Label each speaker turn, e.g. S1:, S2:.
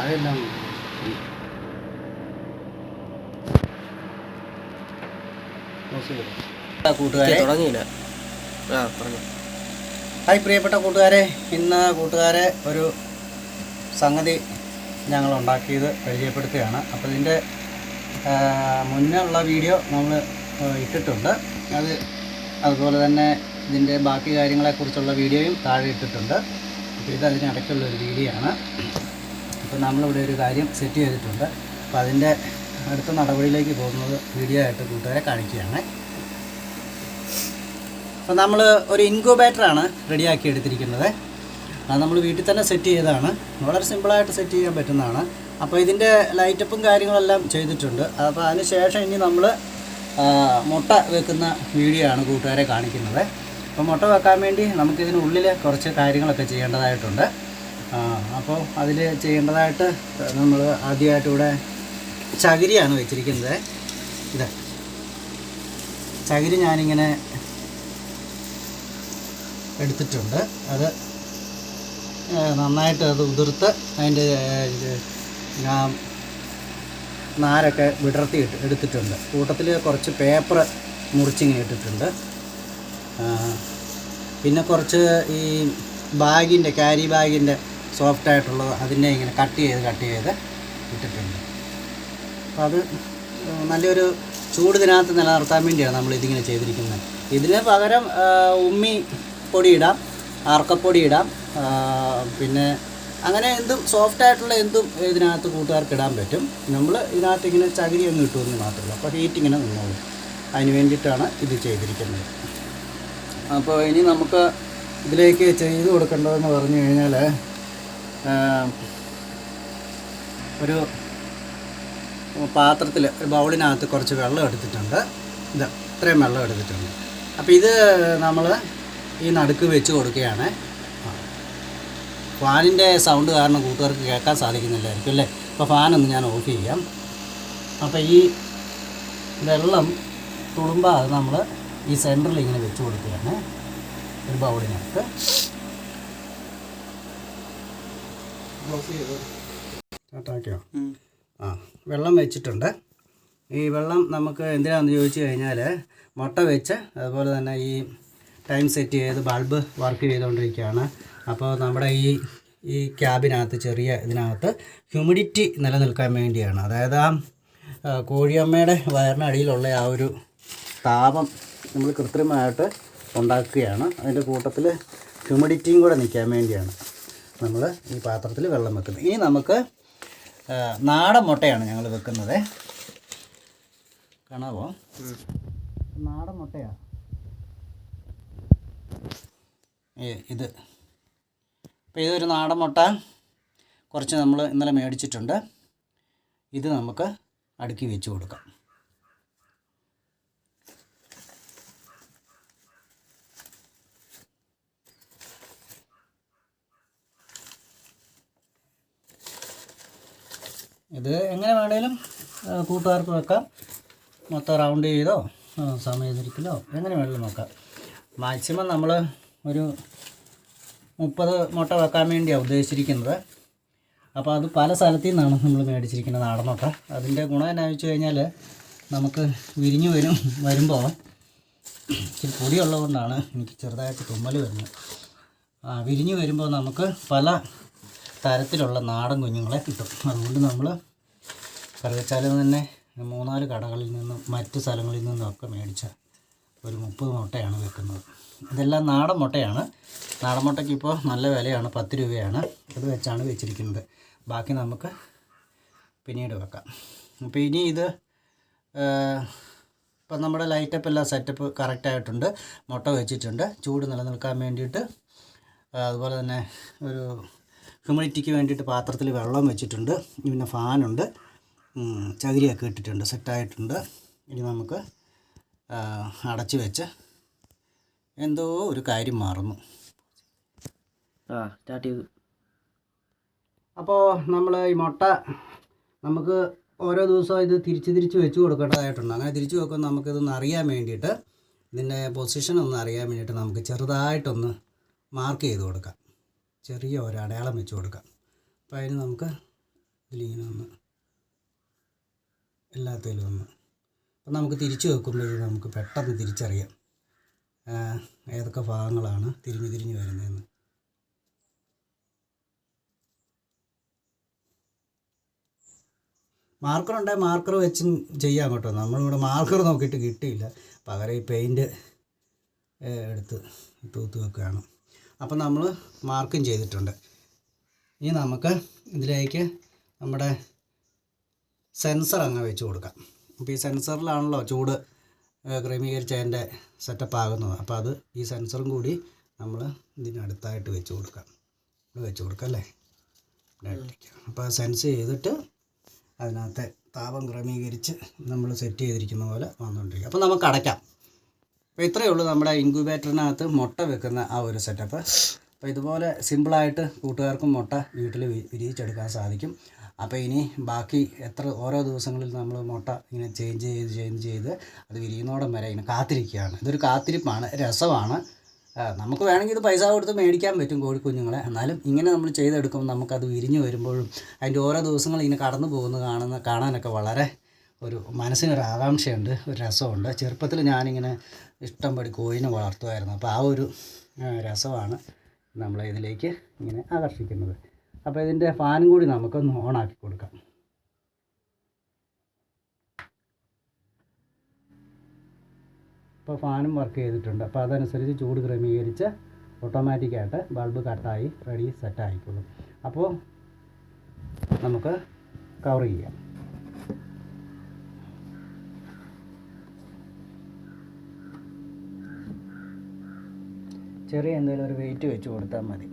S1: താഴെല്ലാം കൂട്ടുകാരെ.
S2: തുടങ്ങിയില്ല. ആ പറഞ്ഞു
S1: ഹായ് പ്രിയപ്പെട്ട കൂട്ടുകാരെ. ഇന്ന് കൂട്ടുകാരെ ഒരു സംഗതി ഞങ്ങൾ ഉണ്ടാക്കിയത് പരിചയപ്പെടുത്തുകയാണ്. അപ്പോൾ ഇതിന്റെ മുന്നേ ഉള്ള വീഡിയോ നമ്മൾ ഇട്ടിട്ടുണ്ട്. അത് അതുപോലെ തന്നെ ഇതിന്റെ ബാക്കി കാര്യങ്ങളെക്കുറിച്ചുള്ള വീഡിയോയും താഴെ ഇട്ടിട്ടുണ്ട്. അപ്പോൾ ഇത് അതിനിടയ്ക്കുള്ള ഒരു വീഡിയോ ആണ് അപ്പോൾ നമ്മളിവിടെ ഒരു കാര്യം സെറ്റ് ചെയ്തിട്ടുണ്ട്. അപ്പോൾ അതിന്റെ അടുത്ത നടപടിയിലേക്ക് പോകുന്നത് വീഡിയോ ആയിട്ട് കൂട്ടുകാരെ കാണിക്കുകയാണ്. അപ്പോൾ നമ്മൾ ഒരു ഇൻക്യൂബേറ്ററാണ് റെഡിയാക്കി എടുത്തിരിക്കുന്നത്. അത് നമ്മൾ വീട്ടിൽ തന്നെ സെറ്റ് ചെയ്തതാണ്. വളരെ സിമ്പിളായിട്ട് സെറ്റ് ചെയ്യാൻ പറ്റുന്നതാണ്. അപ്പോൾ ഇതിന്റെ ലൈറ്റപ്പും കാര്യങ്ങളെല്ലാം ചെയ്തിട്ടുണ്ട്. അപ്പോൾ അതിന് ശേഷം ഇനി നമ്മൾ മുട്ട വെക്കുന്ന വീഡിയോ ആണ് കൂട്ടുകാരെ കാണിക്കുന്നത്. അപ്പോൾ മുട്ട വെക്കാൻ വേണ്ടി നമുക്കിതിനുള്ളിൽ കുറച്ച് കാര്യങ്ങളൊക്കെ ചെയ്യേണ്ടതായിട്ടുണ്ട്. അപ്പോൾ അതിൽ ചെയ്യേണ്ടതായിട്ട് നമ്മൾ ആദ്യമായിട്ട് ഇവിടെ ചകിരിയാണ് വെച്ചിരിക്കുന്നത്. ഇത്. ചകിരി ഞാനിങ്ങനെ എടുത്തിട്ടുണ്ട്. അത് നന്നായിട്ട് അത് ഉതിർത്ത് അതിന്റെ ഞാൻ നാരൊക്കെ വിടർത്തി എടുത്തിട്ടുണ്ട്. കൂട്ടത്തിൽ കുറച്ച് പേപ്പർ മുറിച്ചിങ്ങനെ ഇട്ടിട്ടുണ്ട്. പിന്നെ കുറച്ച് ഈ ബാഗിന്റെ ക്യാരി ബാഗിന്റെ സോഫ്റ്റ് ആയിട്ടുള്ളത് അതിനെ ഇങ്ങനെ കട്ട് ചെയ്ത് കട്ട് ചെയ്ത് ഇട്ടിട്ടുണ്ട്. അപ്പോൾ അത് നല്ലൊരു ചൂട് ഇതിനകത്ത് നിലനിർത്താൻ വേണ്ടിയാണ് നമ്മൾ ഇതിങ്ങനെ ചെയ്തിരിക്കുന്നത്. ഇതിന് പകരം ഉമ്മി പൊടി ഇടാം ആർക്കപ്പൊടി ഇടാം പിന്നെ അങ്ങനെ എന്തും സോഫ്റ്റ് ആയിട്ടുള്ള എന്തും ഇതിനകത്ത് കൂട്ടുകാർക്ക് ഇടാൻ പറ്റും. നമ്മൾ ഇതിനകത്ത് ഇങ്ങനെ ചകിരി ഒന്നും ഇട്ടുമെന്ന് മാത്രമല്ല അപ്പോൾ ഹീറ്റ് ഇങ്ങനെ നിന്നോളും. അതിന് വേണ്ടിയിട്ടാണ് ഇത് ചെയ്തിരിക്കുന്നത്. അപ്പോൾ ഇനി നമുക്ക് ഇതിലേക്ക് ചെയ്ത് കൊടുക്കേണ്ടതെന്ന് പറഞ്ഞു കഴിഞ്ഞാൽ ഒരു പാത്രത്തിൽ ഒരു ബൗളിനകത്ത് കുറച്ച് വെള്ളം എടുത്തിട്ടുണ്ട്. ഇത് ഇത്രയും വെള്ളം എടുത്തിട്ടുണ്ട്. അപ്പോൾ ഇത് നമ്മൾ ഈ നടുക്ക് വെച്ച് കൊടുക്കുകയാണ്. ഫാനിന്റെ സൗണ്ട് കാരണം കൂട്ടുകാർക്ക് കേൾക്കാൻ സാധിക്കുന്നില്ലായിരിക്കും അല്ലേ? അപ്പോൾ ഫാനൊന്ന് ഞാൻ ഓഫ് ചെയ്യാം. അപ്പോൾ ഈ വെള്ളം തുളുമ്പാതെ നമ്മൾ ഈ സെന്ററിൽ ഇങ്ങനെ വെച്ച് കൊടുക്കുകയാണ്. ഒരു ബൗളിനകത്ത്. സ്റ്റാർട്ടാക്കിയോ ആ വെള്ളം വെച്ചിട്ടുണ്ട്. ഈ വെള്ളം നമുക്ക് എന്തിനാണെന്ന് ചോദിച്ചു കഴിഞ്ഞാൽ മുട്ട വെച്ച് അതുപോലെ തന്നെ ഈ ടൈം സെറ്റ് ചെയ്ത് ബൾബ് വർക്ക് ചെയ്തുകൊണ്ടിരിക്കുകയാണ്. അപ്പോൾ നമ്മുടെ ഈ ഈ ക്യാബിനകത്ത് ചെറിയ ഇതിനകത്ത് ഹ്യൂമിഡിറ്റി നിലനിൽക്കാൻ വേണ്ടിയാണ്. അതായത് ആ ആ, കോഴിയമ്മയുടെ വയറിനടിയിലുള്ള ആ ഒരു താപം നമ്മൾ കൃത്രിമമായിട്ട് ഉണ്ടാക്കുകയാണ്. അതിന്റെ കൂട്ടത്തിൽ ഹ്യൂമിഡിറ്റിയും കൂടെ നിൽക്കാൻ വേണ്ടിയാണ്. നമ്മൾ ഈ പാത്രത്തിൽ വെള്ളം വെക്കുന്നത്. ഇനി നമുക്ക് നാടൻ മുട്ടയാണ് ഞങ്ങൾ വെക്കുന്നത്. കാണാവോ? നാടൻ മുട്ടയാണ് ഇത്. അപ്പോൾ ഇതൊരു നാടൻ മുട്ട. കുറച്ച് നമ്മൾ ഇന്നലെ മേടിച്ചിട്ടുണ്ട്. ഇത് നമുക്ക് അടുക്കി വെച്ച് കൊടുക്കാം. ഇത് എങ്ങനെ വേണേലും കൂട്ടുകാർക്ക് വെക്കാം. മൊത്തം റൗണ്ട് ചെയ്തോ സമയത്തിരിക്കലോ എങ്ങനെ വേണേലും വെക്കാം മാക്സിമം നമ്മൾ ഒരു മുപ്പത് മുട്ട വെക്കാൻ വേണ്ടിയാണ് ഉദ്ദേശിച്ചിരിക്കുന്നത്. അപ്പോൾ അത് പല സ്ഥലത്തു നിന്നാണ് നമ്മൾ മേടിച്ചിരിക്കുന്നത് നാടൻ മുട്ട അതിന്റെ ഗുണം എന്നാന്ന് വെച്ച് കഴിഞ്ഞാൽ നമുക്ക് വിരിഞ്ഞു വരും വരുമ്പോൾ ഇച്ചിരി പൊടിയുള്ളതുകൊണ്ടാണ് എനിക്ക് ചെറുതായിട്ട് തുമ്മൽ വരുന്നത്. ആ വിരിഞ്ഞു വരുമ്പോൾ നമുക്ക് പല തരത്തിലുള്ള നാടൻ കുഞ്ഞുങ്ങളെ കിട്ടും. അതുകൊണ്ട് നമ്മൾ കറുകച്ചാലിൽ തന്നെ മൂന്നാൽ കടകളിൽ നിന്നും മറ്റ് സ്ഥലങ്ങളിൽ നിന്നും ഒക്കെ മേടിച്ച ഒരു മുപ്പത് മുട്ടയാണ് വെക്കുന്നത്. ഇതെല്ലാം നാടൻ മുട്ടയാണ്. നാടൻ മുട്ടയ്ക്ക് ഇപ്പോൾ നല്ല വിലയാണ് പത്ത് രൂപയാണ്. അത് വെച്ചാണ് വെച്ചിരിക്കുന്നത്. ബാക്കി നമുക്ക് പിന്നീട് വെക്കാം. അപ്പോൾ ഇനി ഇത് ഇപ്പം നമ്മുടെ ലൈറ്റപ്പ് എല്ലാം സെറ്റപ്പ് കറക്റ്റായിട്ടുണ്ട് മുട്ട വെച്ചിട്ടുണ്ട്. ചൂട് നിലനിൽക്കാൻ വേണ്ടിയിട്ട് അതുപോലെ തന്നെ ഒരു ഹ്യൂമിഡിറ്റിക്ക് വേണ്ടിയിട്ട് പാത്രത്തിൽ വെള്ളം വെച്ചിട്ടുണ്ട്. പിന്നെ ഫാനുണ്ട്. ചകിരിയൊക്കെ ഇട്ടിട്ടുണ്ട്. സെറ്റായിട്ടുണ്ട് ഇനി നമുക്ക് അടച്ചു വെച്ച് എന്തോ ഒരു കാര്യം മാറുന്നു.
S2: ആ സ്റ്റാർട്ട് ചെയ്തു.
S1: അപ്പോൾ നമ്മൾ ഈ മുട്ട നമുക്ക് ഓരോ ദിവസവും ഇത് തിരിച്ച് തിരിച്ച് വെച്ച് കൊടുക്കേണ്ടതായിട്ടുണ്ട്. അങ്ങനെ തിരിച്ച് വെക്കുമ്പോൾ നമുക്കിതൊന്ന് അറിയാൻ വേണ്ടിയിട്ട് ഇതിന്റെ പൊസിഷൻ ഒന്ന് അറിയാൻ വേണ്ടിയിട്ട് നമുക്ക് ചെറുതായിട്ടൊന്ന് മാർക്ക് ചെയ്ത് കൊടുക്കാം. ചെറിയ ഒരു അടയാളം വെച്ച് കൊടുക്കാം. അപ്പോൾ അതിന് നമുക്ക് ഇതിലിങ്ങനെ ഒന്ന് എല്ലാത്തിലും ഒന്ന് അപ്പം നമുക്ക് തിരിച്ചു വെക്കുമ്പോഴേ നമുക്ക് പെട്ടെന്ന് തിരിച്ചറിയാം. ഏതൊക്കെ ഭാഗങ്ങളാണ് തിരിഞ്ഞ് തിരിഞ്ഞ് വരുന്നതെന്ന്. മാർക്കർ ഉണ്ടെങ്കിൽ മാർക്കർ വെച്ചും ചെയ്യാം കേട്ടോ. നമ്മളിവിടെ മാർക്കർ നോക്കിയിട്ട് കിട്ടിയില്ല. പകരം ഈ പെയിന്റ് എടുത്ത് തൂത്ത് വെക്കുകയാണ്. അപ്പം നമ്മൾ മാർക്കും ചെയ്തിട്ടുണ്ട്. ഇനി നമുക്ക് ഇതിലേക്ക് നമ്മുടെ സെൻസർ അങ്ങ് വെച്ച് കൊടുക്കാം. അപ്പോൾ ഈ സെൻസറിലാണല്ലോ ചൂട് ക്രമീകരിച്ച് അതിന്റെ സെറ്റപ്പ് ആകുന്നത്. അപ്പോൾ അത് ഈ സെൻസറും കൂടി നമ്മൾ ഇതിനടുത്തായിട്ട് വെച്ച് കൊടുക്കാം. ഇവിടെ വെച്ച് കൊടുക്കാം അല്ലേ? അപ്പോൾ സെൻസ് ചെയ്തിട്ട് അതിനകത്തെ താപം ക്രമീകരിച്ച് നമ്മൾ സെറ്റ് ചെയ്തിരിക്കുന്ന പോലെ വന്നുകൊണ്ടിരിക്കും. അപ്പോൾ നമുക്ക് അടയ്ക്കാം. അപ്പോൾ ഇത്രയേ ഉള്ളൂ നമ്മുടെ ഇൻക്യുബേറ്ററിനകത്ത് മുട്ട വെക്കുന്ന ആ ഒരു സെറ്റപ്പ് അപ്പോൾ ഇതുപോലെ സിമ്പിളായിട്ട് കൂട്ടുകാർക്കും മുട്ട വീട്ടിൽ വിരിയിച്ചെടുക്കാൻ സാധിക്കും. അപ്പോൾ ഇനി ബാക്കി എത്ര ഓരോ ദിവസങ്ങളിൽ നമ്മൾ മുട്ട ഇങ്ങനെ ചേഞ്ച് ചെയ്ത് ചേഞ്ച് ചെയ്ത് അത് വിരിയുന്നോടം വരെ ഇങ്ങനെ കാത്തിരിക്കുകയാണ്. ഇതൊരു കാത്തിരിപ്പാണ് രസമാണ്. നമുക്ക് വേണമെങ്കിൽ ഇത് പൈസ കൊടുത്ത് മേടിക്കാൻ പറ്റും കോഴിക്കുഞ്ഞുങ്ങളെ. എന്നാലും ഇങ്ങനെ നമ്മൾ ചെയ്തെടുക്കുമ്പോൾ നമുക്കത് വിരിഞ്ഞു വരുമ്പോഴും അതിന്റെ ഓരോ ദിവസങ്ങൾ ഇങ്ങനെ കടന്നു പോകുന്നത് കാണുന്ന കാണാനൊക്കെ വളരെ ഒരു മനസ്സിനൊരു ആകാംക്ഷയുണ്ട് ഒരു രസമുണ്ട് ചെറുപ്പത്തിൽ ഞാനിങ്ങനെ ഇഷ്ടം പടി കോയിനെ വളർത്തുമായിരുന്നു. അപ്പോൾ ആ ഒരു രസമാണ് നമ്മളെ ഇതിലേക്ക് ഇങ്ങനെ ആകർഷിക്കുന്നത്. അപ്പോൾ ഇതിന്റെ ഫാനും കൂടി നമുക്കൊന്ന് ഓണാക്കി കൊടുക്കാം. ഇപ്പോൾ ഫാനും വർക്ക് ചെയ്തിട്ടുണ്ട്. അപ്പോൾ അതനുസരിച്ച് ചൂട് ക്രമീകരിച്ച് ഓട്ടോമാറ്റിക്കായിട്ട് ബൾബ് കട്ടായി റെഡി സെറ്റ് ആയിക്കോളും അപ്പോൾ നമുക്ക് കവർ ചെയ്യാം. ചെറിയ എന്തെങ്കിലും ഒരു വെയിറ്റ് വെച്ച് കൊടുത്താൽ മതി.